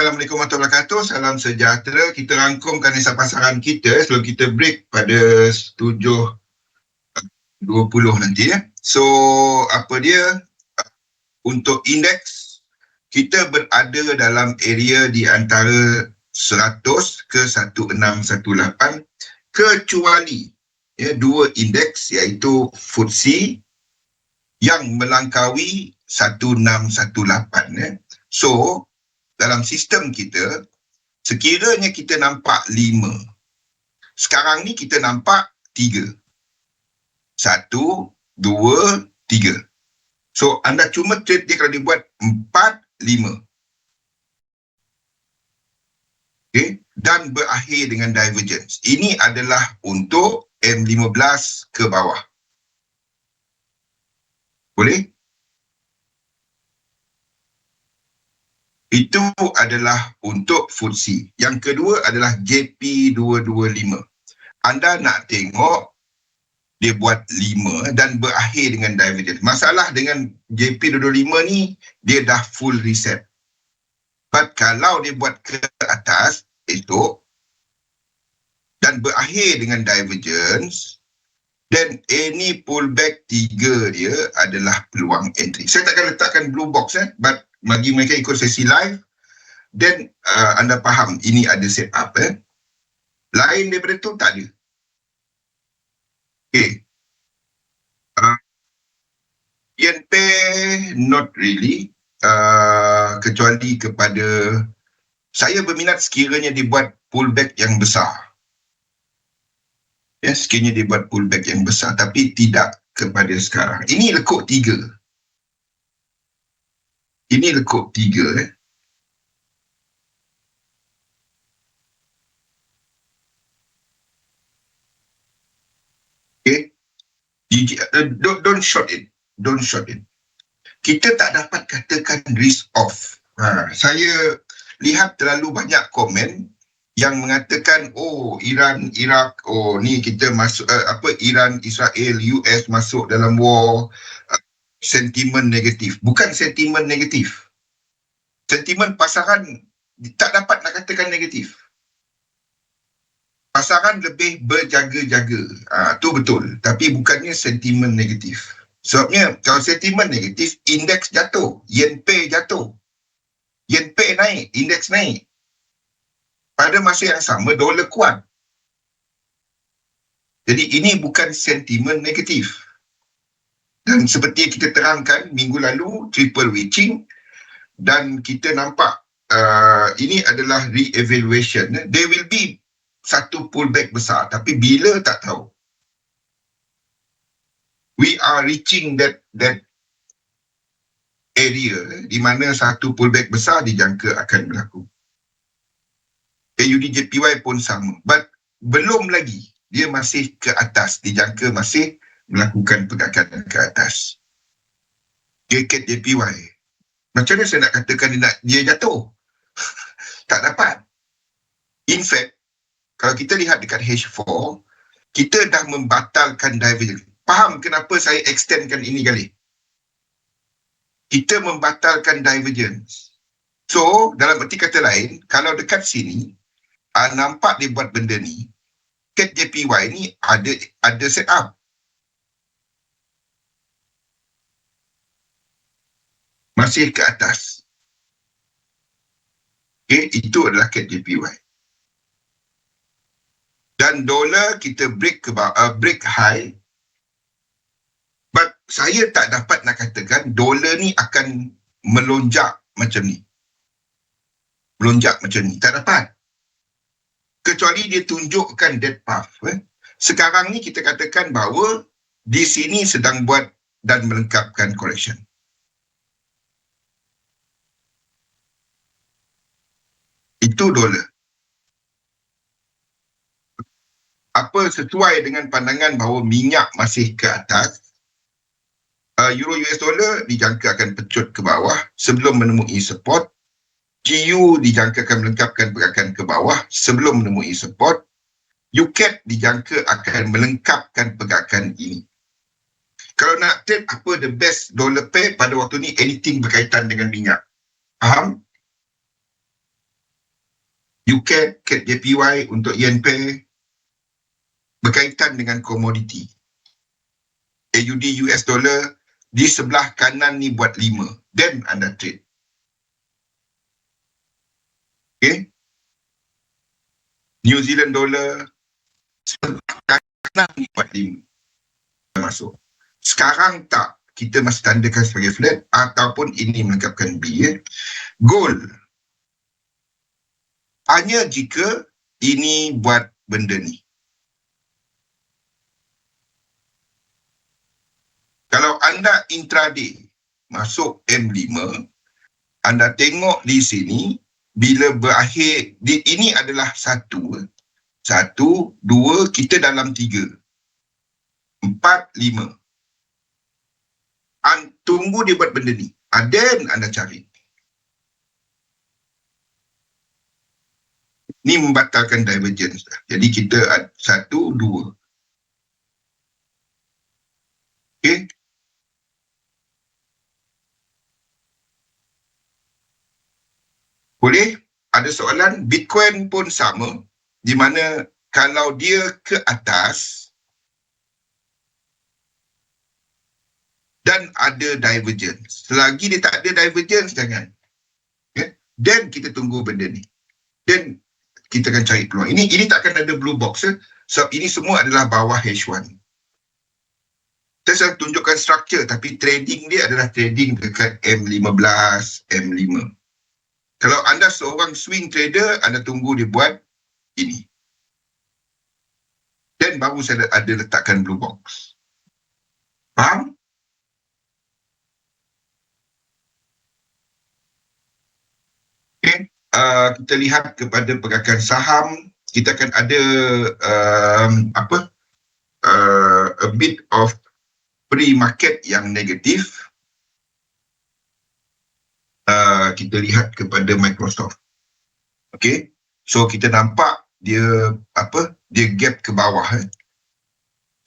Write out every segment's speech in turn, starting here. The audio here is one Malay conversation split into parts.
Assalamualaikum warahmatullahi wabarakatuh. Salam sejahtera. Kita rangkumkan nisa pasaran kita sebelum kita break pada 7.20 nanti ya. So apa dia? Untuk indeks kita berada dalam area di antara 100 ke 1618 kecuali ya dua indeks iaitu FTSE yang melangkaui 1618 ya. So dalam sistem kita sekiranya kita nampak lima sekarang ni kita nampak tiga. Satu dua tiga. So anda cuma trade dia kalau dibuat empat lima. Okay? dan berakhir dengan divergence. Ini adalah untuk M15 ke bawah. Boleh Itu adalah untuk FTSE. Yang kedua adalah JP225. Anda nak tengok dia buat 5 dan berakhir dengan divergence. Masalah dengan JP225 ni, dia dah full reset. But kalau dia buat ke atas, esok, dan berakhir dengan divergence, then any pullback tiga dia adalah peluang entry. Saya takkan letakkan blue box eh, but bagi mereka ikut sesi live. Then uh, anda faham ini ada set up eh? Lain daripada tu tak ada. Okay. Uh, INP not really. Uh, kecuali kepada saya berminat sekiranya dibuat pullback yang besar. Ya sekiranya dibuat pullback yang besar tapi tidak kepada sekarang. Ini lekuk tiga ini lekuk tiga eh. Okay. Uh, don't, don't short it. Don't short it. Kita tak dapat katakan risk off. Ha, saya lihat terlalu banyak komen yang mengatakan oh Iran Iraq oh ni kita masuk uh, apa Iran Israel US masuk dalam war uh, sentimen negatif. Bukan sentimen negatif. Sentimen pasaran tak dapat nak katakan negatif. Pasaran lebih berjaga-jaga. Ha, tu betul. Tapi bukannya sentimen negatif. Sebabnya kalau sentimen negatif, indeks jatuh. Yen Pay jatuh. Yen Pay naik, indeks naik. Pada masa yang sama, dolar kuat. Jadi ini bukan sentimen negatif. Dan seperti kita terangkan minggu lalu, triple witching dan kita nampak uh, ini adalah re-evaluation. There will be satu pullback besar tapi bila tak tahu. We are reaching that that area di mana satu pullback besar dijangka akan berlaku. AUDJPY pun sama. But belum lagi dia masih ke atas. Dijangka masih melakukan pergerakan ke atas. JKJPY. Macam mana saya nak katakan dia, nak, dia jatuh? tak dapat. In fact, kalau kita lihat dekat H4, kita dah membatalkan divergence. Faham kenapa saya extendkan ini kali? Kita membatalkan divergence. So, dalam erti kata lain, kalau dekat sini, uh, nampak dia buat benda ni, JPY ni ada ada set up. Masih ke atas. Okay, itu adalah KJPY. Dan dolar kita break ke uh, break high. But saya tak dapat nak katakan dolar ni akan melonjak macam ni. Melonjak macam ni. Tak dapat. Kecuali dia tunjukkan dead path. Eh. Sekarang ni kita katakan bahawa di sini sedang buat dan melengkapkan correction. Itu dolar. Apa sesuai dengan pandangan bahawa minyak masih ke atas, uh, euro US dollar dijangka akan pecut ke bawah sebelum menemui support. GU dijangka akan melengkapkan pergerakan ke bawah sebelum menemui support. UCAT dijangka akan melengkapkan pergerakan ini. Kalau nak trade apa the best dollar pair pada waktu ni anything berkaitan dengan minyak. Faham? UCAT, CAT JPY untuk pair berkaitan dengan komoditi. AUD US dollar di sebelah kanan ni buat lima. Then anda trade. Okay. New Zealand dollar sebelah kanan ni buat lima. Masuk. Sekarang tak. Kita masih tandakan sebagai flat ataupun ini melengkapkan B. Ya. Gold. Hanya jika ini buat benda ni. Kalau anda intraday masuk M5, anda tengok di sini bila berakhir, di, ini adalah satu. Satu, dua, kita dalam tiga. Empat, lima. An, tunggu dia buat benda ni. Then anda cari. Ni membatalkan divergence. Jadi kita satu, dua. Okay. Boleh? Ada soalan? Bitcoin pun sama. Di mana kalau dia ke atas dan ada divergence. Selagi dia tak ada divergence, jangan. Okay? Then kita tunggu benda ni. Then kita akan cari peluang. Ini ini tak akan ada blue box. Eh? So ini semua adalah bawah H1. Saya tunjukkan structure tapi trading dia adalah trading dekat M15, M5. Kalau anda seorang swing trader, anda tunggu dia buat ini. Dan baru saya ada letakkan blue box. Faham? Okay. Uh, kita lihat kepada pergerakan saham. Kita akan ada um, apa? Uh, a bit of pre-market yang negatif uh, kita lihat kepada Microsoft. Okay. So kita nampak dia apa dia gap ke bawah eh.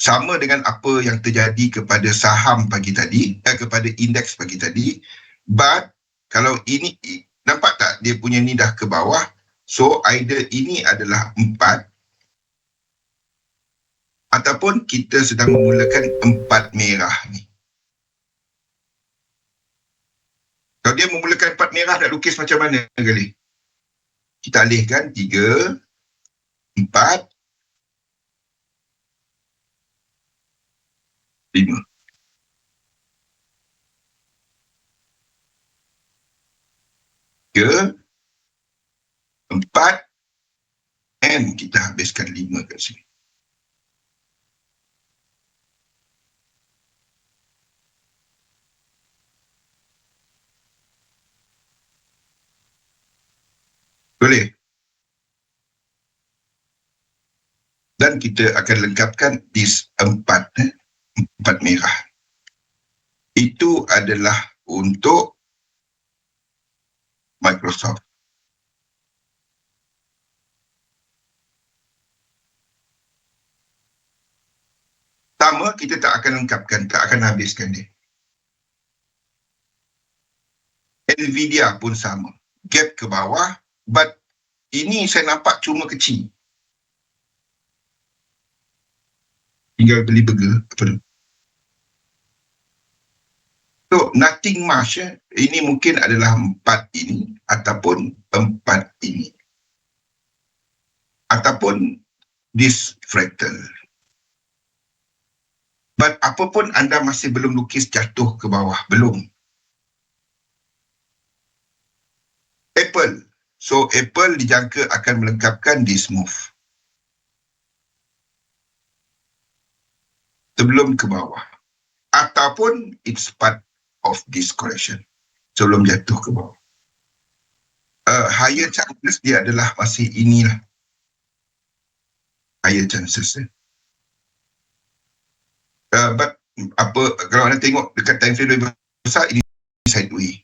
sama dengan apa yang terjadi kepada saham pagi tadi eh, kepada indeks pagi tadi but kalau ini nampak tak dia punya ni dah ke bawah so either ini adalah empat ataupun kita sedang memulakan empat merah ni Kalau dia memulakan empat merah nak lukis macam mana kali? Kita alihkan tiga, empat, lima. Tiga, empat, and kita habiskan lima kat sini. Boleh. Dan kita akan lengkapkan dis empat, eh? empat merah. Itu adalah untuk Microsoft. Pertama, kita tak akan lengkapkan, tak akan habiskan dia. Nvidia pun sama. Gap ke bawah, but ini saya nampak cuma kecil. Tinggal beli burger apa tu. So, nothing much. Eh. Ini mungkin adalah empat ini ataupun empat ini. Ataupun this fractal. But apapun anda masih belum lukis jatuh ke bawah. Belum. Apple. So Apple dijangka akan melengkapkan this move. Sebelum ke bawah. Ataupun it's part of this correction. Sebelum jatuh ke bawah. Uh, higher chances dia adalah masih inilah. Higher chances. Eh. Uh, but apa kalau anda tengok dekat time frame lebih besar ini sideways.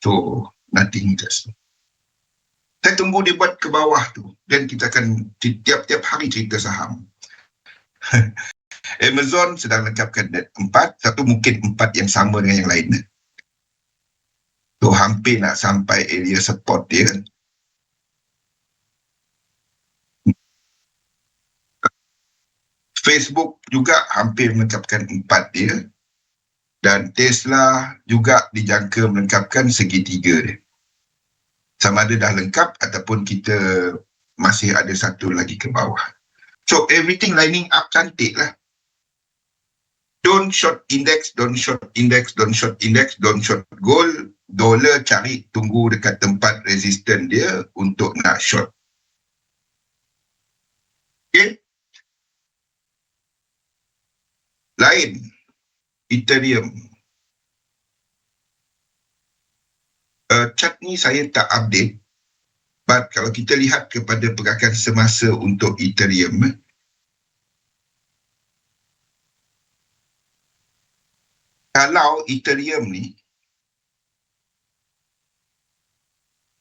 So nothing just saya tunggu dia buat ke bawah tu dan kita akan tiap-tiap hari cerita saham Amazon sedang lengkapkan empat satu mungkin empat yang sama dengan yang lain tu hampir nak sampai area support dia Facebook juga hampir melengkapkan empat dia dan Tesla juga dijangka melengkapkan segitiga dia sama ada dah lengkap ataupun kita masih ada satu lagi ke bawah. So everything lining up cantik lah. Don't short index, don't short index, don't short index, don't short gold. Dollar cari tunggu dekat tempat resisten dia untuk nak short. Okay. Lain. Ethereum. Uh, chart ni saya tak update. But kalau kita lihat kepada pergerakan semasa untuk Ethereum, kalau Ethereum ni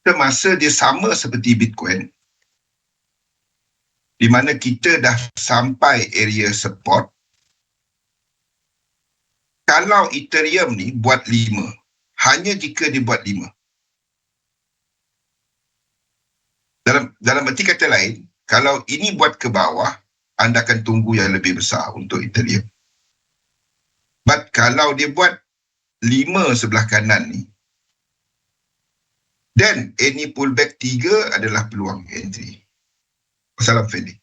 semasa dia sama seperti Bitcoin, di mana kita dah sampai area support kalau Ethereum ni buat lima, hanya jika dia buat lima. Dalam dalam erti kata lain, kalau ini buat ke bawah, anda akan tunggu yang lebih besar untuk Ethereum. But kalau dia buat lima sebelah kanan ni, then any pullback tiga adalah peluang entry. Salam Fendi.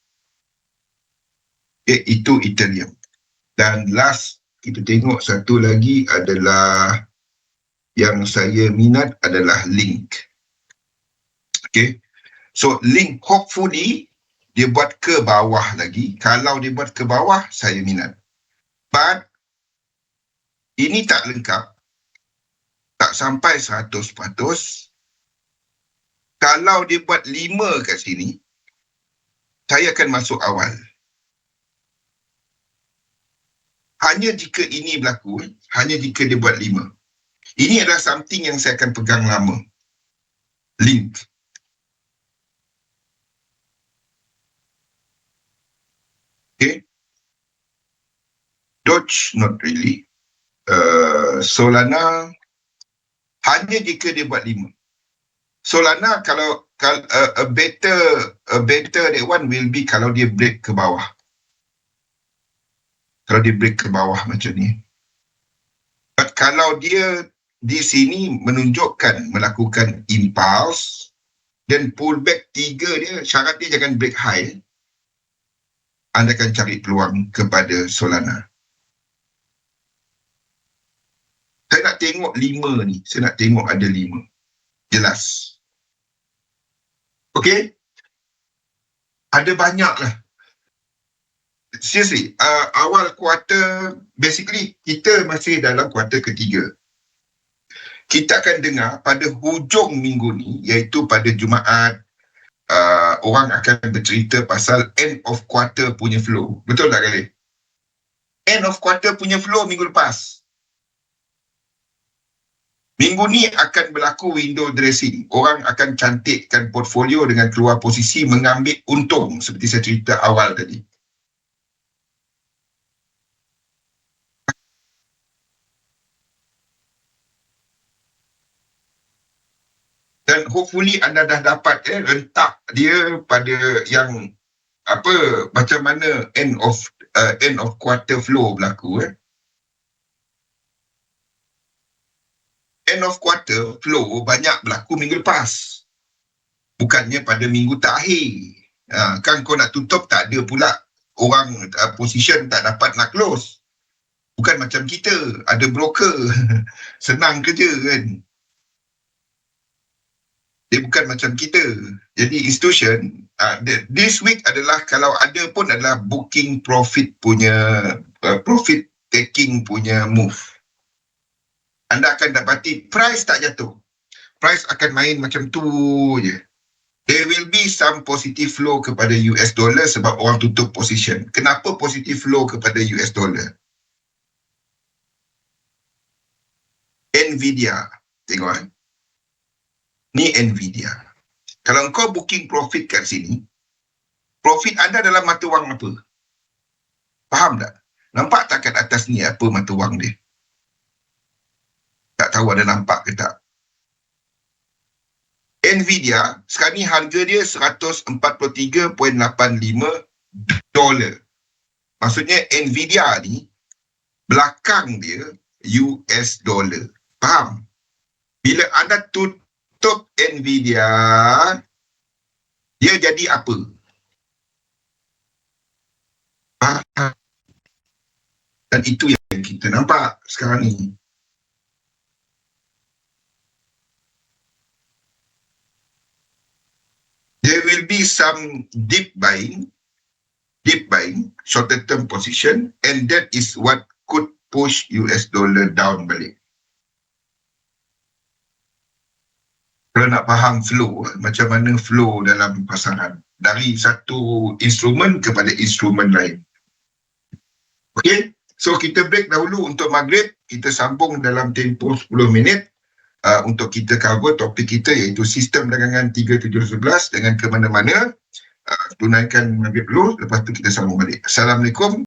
Eh, itu Ethereum. Dan last kita tengok satu lagi adalah yang saya minat adalah link. Okay. So link hopefully dia buat ke bawah lagi. Kalau dia buat ke bawah, saya minat. But ini tak lengkap. Tak sampai 100%. Kalau dia buat 5 kat sini, saya akan masuk awal. hanya jika ini berlaku, hanya jika dia buat lima. Ini adalah something yang saya akan pegang lama. Link. Okay. Dodge, not really. Uh, Solana, hanya jika dia buat lima. Solana kalau, kalau uh, a better a better that one will be kalau dia break ke bawah kalau dia break ke bawah macam ni. But kalau dia di sini menunjukkan melakukan impulse dan pullback tiga dia, syarat dia jangan break high. Anda akan cari peluang kepada Solana. Saya nak tengok lima ni. Saya nak tengok ada lima. Jelas. Okay? Ada banyak lah seriously, uh, awal kuarter, basically kita masih dalam kuarter ketiga. Kita akan dengar pada hujung minggu ni, iaitu pada Jumaat, uh, orang akan bercerita pasal end of quarter punya flow. Betul tak kali? End of quarter punya flow minggu lepas. Minggu ni akan berlaku window dressing. Orang akan cantikkan portfolio dengan keluar posisi mengambil untung seperti saya cerita awal tadi. dan hopefully anda dah dapat eh rentak dia pada yang apa macam mana end of uh, end of quarter flow berlaku eh end of quarter flow banyak berlaku minggu lepas bukannya pada minggu terakhir ha, kan kau nak tutup tak ada pula orang uh, position tak dapat nak close bukan macam kita ada broker senang kerja kan dia bukan macam kita. Jadi institution, uh, this week adalah kalau ada pun adalah booking profit punya, uh, profit taking punya move. Anda akan dapati price tak jatuh. Price akan main macam tu je. There will be some positive flow kepada US dollar sebab orang tutup position. Kenapa positive flow kepada US dollar? Nvidia. Tengok eh ni Nvidia. Kalau kau booking profit kat sini, profit anda dalam mata wang apa? Faham tak? Nampak tak kat atas ni apa mata wang dia? Tahu ada nampak ke tak? Nvidia, sekarang ni harga dia 143.85 dolar. maksudnya Nvidia ni belakang dia US dollar. Faham? Bila anda tutup Nvidia, dia jadi apa? Faham? Dan itu yang kita nampak sekarang ni. There will be some deep buying, deep buying, shorter term position, and that is what could push US dollar down balik. Kalau nak faham flow, macam mana flow dalam pasaran dari satu instrumen kepada instrumen lain. Okay, so kita break dahulu untuk maghrib. Kita sambung dalam tempoh 10 minit uh, untuk kita cover topik kita iaitu sistem dagangan 3711 dengan ke mana-mana. Uh, tunaikan maghrib dulu, lepas tu kita sambung balik. Assalamualaikum.